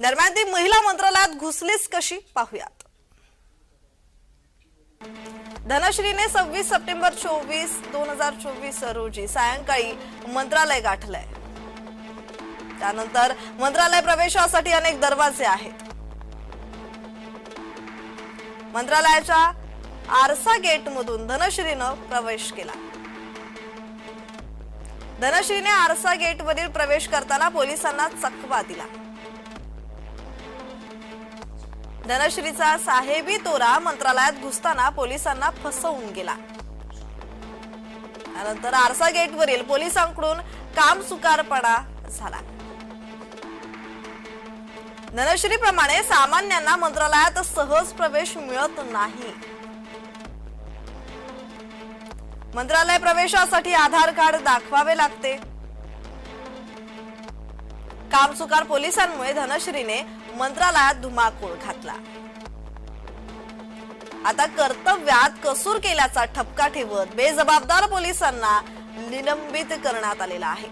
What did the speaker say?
दरम्यान ती महिला मंत्रालयात घुसलीच कशी? पाहूयात. धनश्रीने सव्वीस सप्टेंबर चोवीस दोन हजार चोवीस रोजी सायंकाळी मंत्रालय गाठलंय. त्यानंतर मंत्रालय प्रवेशासाठी अनेक दरवाजे आहेत. मंत्रालयाच्या आरसा गेट मधून धनश्रीनं प्रवेश केला. धनश्रीने आरसा गेट वरील प्रवेश करताना पोलिसांना चकवा दिला. धनश्रीचा साहेबी तोरा मंत्रालयात घुसताना पोलिसांना फसवून गेला. त्यानंतर आरसा गेटवरील पोलिसांकडून काम सुकारपणा झाला. धनश्रीप्रमाणे सामान्यांना मंत्रालयात सहज प्रवेश मिळत नाही. मंत्रालय प्रवेशासाठी आधार कार्ड दाखवावे लागते. कामचुकार पोलिसांमुळे धनश्रीने मंत्रालयात धुमाकूळ घातला. आता कर्तव्यात कसूर केल्याचा ठपका ठेवत बेजबाबदार पोलिसांना निलंबित करण्यात आलेला आहे.